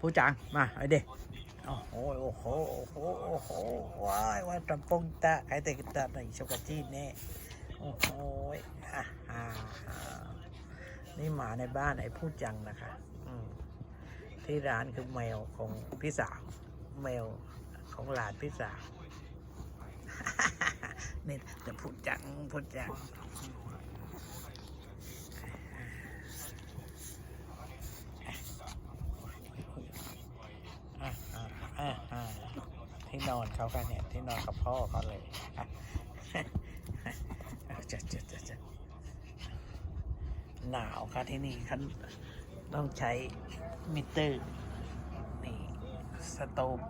ผู้จังมาไอเด็กโอ้โหโอ้โหโอ้โหโอ้โหว้ายว่าตำปงตะไอเด็กตะในชกจีนแน่โอ้โหอ่าอ่านี่หมาในบ้านไอ้ผู้จังนะคะที่ร้านคือแมวของพี่สาวแมวของหลานพี่สาวนี่แต่พูดจังพูดจัง อะอะอะอะ ที่นอนเขากันเนี่ยที่นอนกับพ่อเขาเลยอะอะจะจะจะจะหนาวค่ะที่นี่คันต้องใช้มิเตอร์นี่สโตบ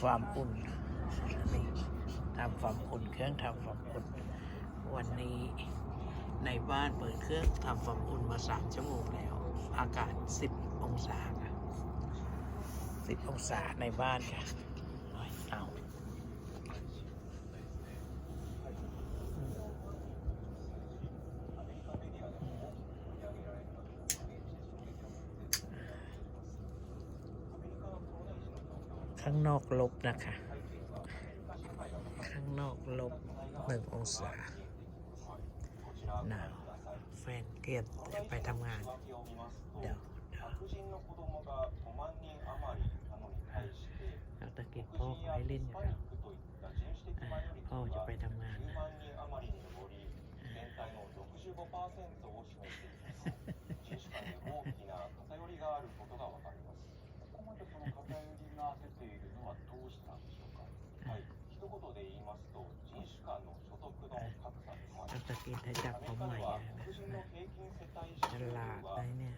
ความอุ่นนี่ทำความอุ่นเครื่องทำความอุ่น วันนี้ในบ้านเปิดเครื่องทำความอุ่นมาสามชั่วโมงแล้ว อากาศ10องศาค่ะสิบองศาในบ้านค่ะน้อยเอา ข้างนอกลบนะคะ ข้างนอกลบหนึ่งองศาหนาวแฟนเกียดจะไปทำงาน เดี๋ยวเดี๋ยวเราตะเกียบพ่อไปเล่นอยู่แล้วพ่อจะไปทำงาน ตะเกียไทยจับขอใหม่นะนะฉลาดได้เนี่ย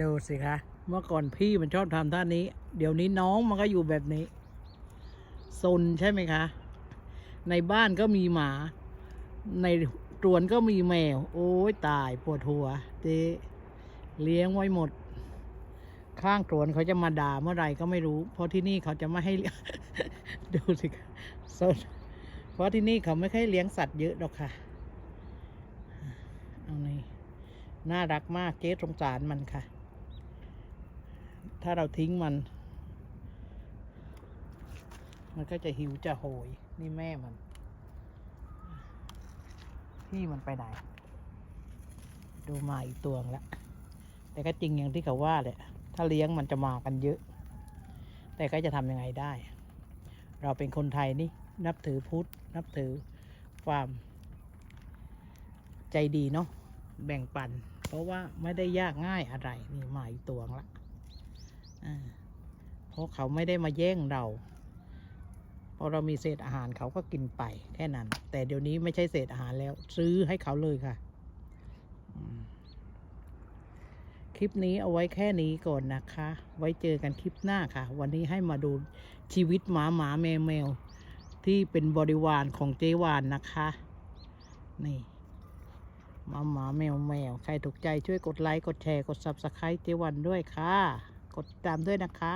ดูสิคะ เมื่อก่อนพี่มันชอบทำท่านี้ เดี๋ยวนี้น้องมันก็อยู่แบบนี้ซนใช่ไหมคะ ในบ้านก็มีหมา ในตรวนก็มีแมว โอ้ยตายปวดหัวเจ๊เลี้ยงไว้หมด ข้างตรวนเขาจะมาด่าเมื่อไหร่ก็ไม่รู้ เพราะที่นี่เขาจะไม่ให้เลี้ยงดูสิคะซนเพราะที่นี่เขาไม่ค่อยเลี้ยงสัตว์เยอะหรอกค่ะเอานี่น่ารักมากเจ๊สงสารมันค่ะ ถ้าเราทิ้งมัน มันก็จะหิวจะโหย นี่แม่มัน พี่มันไปไหน ดูมาอีกตัวงละแต่ก็จริงอย่างที่เขาว่าแหละ ถ้าเลี้ยงมันจะมากันเยอะ แต่ก็จะทำยังไงได้ เราเป็นคนไทยนี่ นับถือพุทธ นับถือความใจดีเนาะ แบ่งปัน เพราะว่าไม่ได้ยากง่ายอะไร นี่มาอีกตัวงละเพราะเขาไม่ได้มาแย่งเรา พอเรามีเศษอาหารเขาก็กินไปแค่นั้น แต่เดี๋ยวนี้ไม่ใช่เศษอาหารแล้ว ซื้อให้เขาเลยค่ะ คลิปนี้เอาไว้แค่นี้ก่อนนะคะ ไว้เจอกันคลิปหน้าค่ะ วันนี้ให้มาดูชีวิตหมาหมาแมวแมวที่เป็นบริวารของเจวานนะคะ นี่หมาหมาแมวแมว ใครถูกใจช่วยกดไลค์ กดแชร์ กด subscribe เจวันด้วยค่ะ กดตามด้วยนะคะ